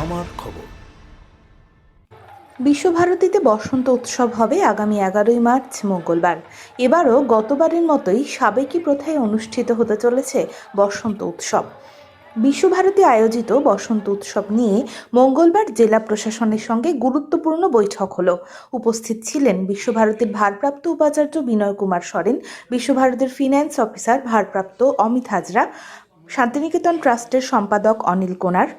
আমার খবর। বিশ্বভারতীতে বসন্ত উৎসব হবে আগামী এগারোই মার্চ, মঙ্গলবার। এবারও গতবারের মতোই সাবেকি প্রথায় অনুষ্ঠিত হতে চলেছে বসন্ত উৎসব। বিশ্বভারতী আয়োজিত বসন্ত উৎসব নিয়ে মঙ্গলবার জেলা প্রশাসনের সঙ্গে গুরুত্বপূর্ণ বৈঠক হলো। উপস্থিত ছিলেন বিশ্বভারতীর ভারপ্রাপ্ত উপাচার্য বিনয় কুমার সরেন, বিশ্বভারতীর ফিন্যান্স অফিসার ভারপ্রাপ্ত অমিত হাজরা, শান্তিনিকেতন ট্রাস্টের সম্পাদক অনিল কোনার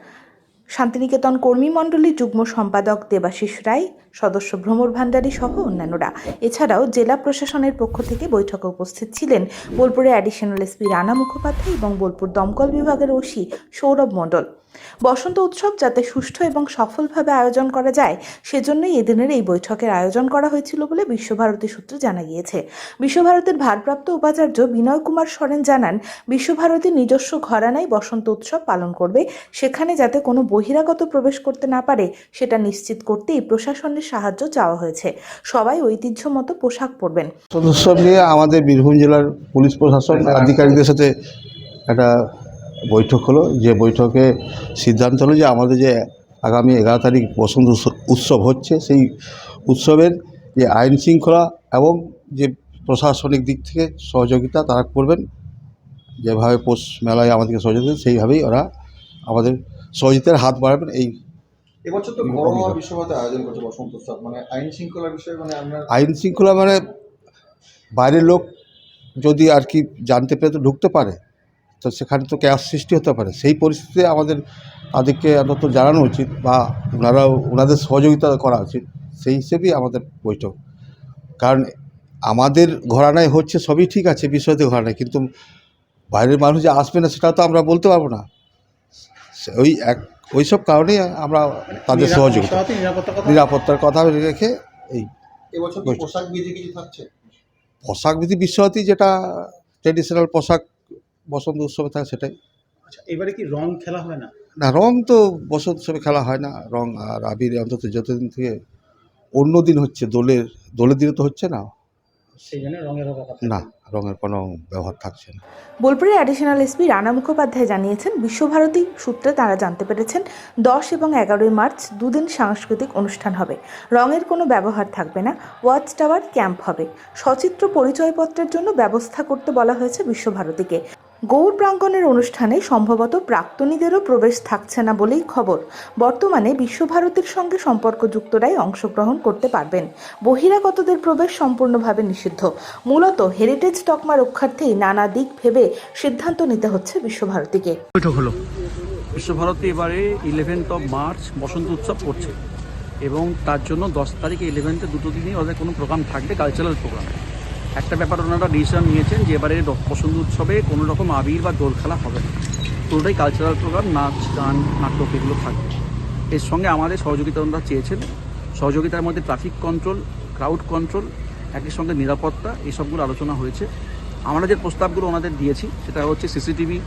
শান্তিনিকেতন কর্মী মণ্ডলীর যুগ্ম সম্পাদক দেবাশিস রায় সদস্য ভ্রমর ভান্ডারী সহ অন্যান্যরা। এছাড়াও জেলা প্রশাসনের পক্ষ থেকে বৈঠকে উপস্থিত ছিলেন বোলপুরের অ্যাডিশনাল এসপি রানা মুখোপাধ্যায় এবং বোলপুর দমকল বিভাগের ওসি সৌরভ মণ্ডল। বসন্ত উৎসব যাতে সুষ্ঠু এবং সফলভাবে আয়োজন করা যায়, সেজন্যই এদিনের এই বৈঠকের আয়োজন করা হয়েছিল বলে বিশ্বভারতী সূত্রে জানা গিয়েছে। বিশ্বভারতীর ভারপ্রাপ্ত উপাচার্য বিনয় কুমার সরেন জানান বিশ্বভারতীর নিজস্ব ঘরানায় বসন্ত উৎসব পালন করবে, সেখানে যাতে কোনো বহিরাগত প্রবেশ করতে না পারে, সেটা নিশ্চিত করতেই প্রশাসনের সাহায্য চাওয়া হয়েছে। সবাই ঐতিহ্য মতো পোশাক পরবেন। উৎসব নিয়ে আমাদের বীরভূম জেলার পুলিশ প্রশাসন আধিকারিকদের সাথে একটা বৈঠক হলো। যে বৈঠকে সিদ্ধান্ত হলো যে আমাদের যে আগামী এগারো তারিখ বসন্ত উৎস- উৎসব হচ্ছে, সেই উৎসবের যে আইন শৃঙ্খলা এবং যে প্রশাসনিক দিক থেকে সহযোগিতা তারা করবেন। যেভাবে পোষ মেলায় আমাদেরকে সহযোগিতা সেইভাবেই ওরা আমাদের সহযোগিতার হাত বাড়াবেন। এই এবছর তো ঘরোয়া বিশ্বভারতী আয়োজন করছে বসন্ত উৎসব মানে আইন শৃঙ্খলার বিষয়ে মানে আপনার আইন শৃঙ্খলা মানে বাইরের লোক যদি আর কি জানতে পেরে তো ঢুকতে পারে তো সেখানে তো ক্যাশ সৃষ্টি হতে পারে। সেই পরিস্থিতিতে আমাদের তাদেরকে অন্তত জানানো উচিত বা ওনারাও ওনাদের সহযোগিতা করা উচিত সেই হিসেবেই আমাদের বৈঠক। কারণ আমাদের ঘরানায় হচ্ছে সবই ঠিক আছে বিষয়তে ঘরানায় কিন্তু বাইরের মানুষ যে আসবে না সেটা তো আমরা বলতে পারব না। সে- ওই এক ওই সব কারণেই আমরা তাদের সহযোগিতা নিরাপত্তার কথা রেখে এই। পোশাক বিধি কিছু থাকছে? পোশাক বিধি বিশ্বহাতি যেটা ট্রেডিশনাল পোশাক বসন্ত উৎসবে থাকে সেটাই। আচ্ছা এবারে কি রং খেলা হয় না? না রং তো বসন্ত উৎসবে খেলা হয় না। রং আর আবির অন্তত যতদিন থেকে অন্য দিন হচ্ছে দোলের দোলের দিনে তো হচ্ছে না। সেই জন্য রঙের না রঙের কোনো ব্যবহার থাকছে না। বোলপুরের অ্যাডিশনাল এসপি রানা মুখোপাধ্যায় জানিয়েছেন, বিশ্বভারতী সূত্রে তারা জানতে পেরেছেন, দশ এবং এগারোই মার্চ দুদিন সাংস্কৃতিক অনুষ্ঠান হবে। রঙের কোনো ব্যবহার থাকবে না, ওয়াচ টাওয়ার, ক্যাম্প হবে। সচিত্র পরিচয়পত্রের জন্য ব্যবস্থা করতে বলা হয়েছে বিশ্বভারতীকে। গৌর প্রাঙ্গণের অনুষ্ঠানে সম্ভবত প্রাক্তনীদেরও প্রবেশ থাকছে না বলেই খবর। বর্তমানে বিশ্বভারতীর সঙ্গে সম্পর্কযুক্তরাই অংশগ্রহণ করতে পারবেন। বহিরাগতদের প্রবেশ সম্পূর্ণভাবে নিষিদ্ধ। মূলত হেরিটেজ তকমা রক্ষার্থেই নানা দিক ভেবে সিদ্ধান্ত নিতে হচ্ছে বিশ্বভারতীকে। বৈঠক হলো। বিশ্বভারতী এবারে ইলেভেন্থ অফ মার্চ বসন্ত উৎসব করছে এবং তার জন্য দশ তারিখে ইলেভেন্থে দুটো দিনই ওদের কোনো প্রোগ্রাম থাকবে কালচারাল প্রোগ্রাম একটা ব্যাপার ওনারা ডিসিশন নিয়েছেন যে এবারে দ- বসন্ত উৎসবে কোনো রকম আবির বা দোল খেলা হবে না। পুরোটাই কালচারাল প্রোগ্রাম নাচ, গান, নাটক এগুলো থাকবে। এর সঙ্গে আমাদের সহযোগিতা ওনারা চেয়েছেন সহযোগিতার মধ্যে ট্রাফিক কন্ট্রোল ক্রাউড কন্ট্রোল একই সঙ্গে নিরাপত্তা এইসবগুলো আলোচনা হয়েছে। আমরা যে প্রস্তাবগুলো ওনাদের দিয়েছি, সেটা হচ্ছে সিসিটিভি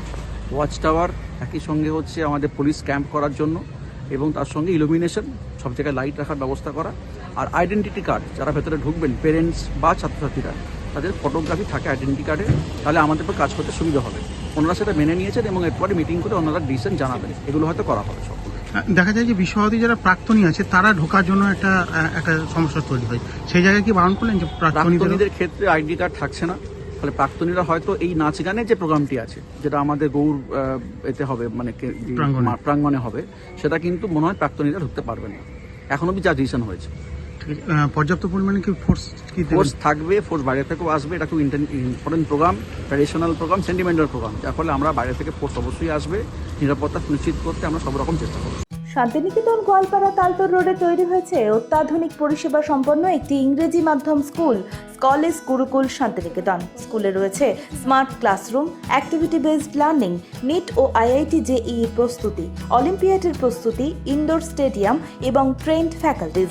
ওয়াচ টাওয়ার একই সঙ্গে হচ্ছে আমাদের পুলিশ ক্যাম্প করার জন্য এবং তার সঙ্গে ইলুমিনেশন সব জায়গায় লাইট রাখার ব্যবস্থা করা। আর আইডেন্টিটি কার্ড যারা ভেতরে ঢুকবেন পেরেন্টস বা ছাত্রছাত্রীরা তাদের ফটোগ্রাফি থাকে আইডেন্টি কার্ডে তাহলে আমাদের উপর কাজ করতে সুবিধা হবে। ওনারা সেটা মেনে নিয়েছেন এবং এরপরে মিটিং করে ওনারা ডিসিশন জানাবেন। এগুলো হয়তো করা হবে সব। দেখা যায় যে বিশ্বভারতী যারা প্রাক্তনী আছে তারা ঢোকার জন্য একটা একটা সমস্যা তৈরি হয়। সেই জায়গায় কি বারণ করলেন যে প্রাক্তনীদের ক্ষেত্রে আইডি কার্ড থাকছে না। ফলে প্রাক্তনীরা হয়তো এই নাচ গানের যে প্রোগ্রামটি আছে যেটা আমাদের গৌর এতে হবে মানে প্রাঙ্গণে। হবে সেটা কিন্তু মনে হয় প্রাক্তনীরা ঢুকতে পারবে না। এখন অব্দি যা ডিসিশন হয়েছে। পর্যাপ্ত পরিমাণে কি ফোর্স কি ফোর্স থাকবে ফোর্স বাইরে থেকেও আসবে। এটা খুব important programme traditional programme sentimental programme যার ফলে আমরা বাইরে থেকে ফোর্স অবশ্যই আসবে নিরাপত্তা সুনিশ্চিত করতে আমরা সব রকম চেষ্টা করব। শান্তিনিকেতন গোয়ালপাড়া তালতর রোডে তৈরি হয়েছে অত্যাধুনিক পরিষেবা সম্পন্ন একটি ইংরেজি মাধ্যম স্কুল কলেজ গুরুকুল শান্তিনিকেতন। স্কুলে রয়েছে smart classroom activity based learning NEET ও আইআইটি জেই প্রস্তুতি অলিম্পিয়াডের প্রস্তুতি ইনডোর স্টেডিয়াম এবং ট্রেন্ড ফ্যাকাল্টিজ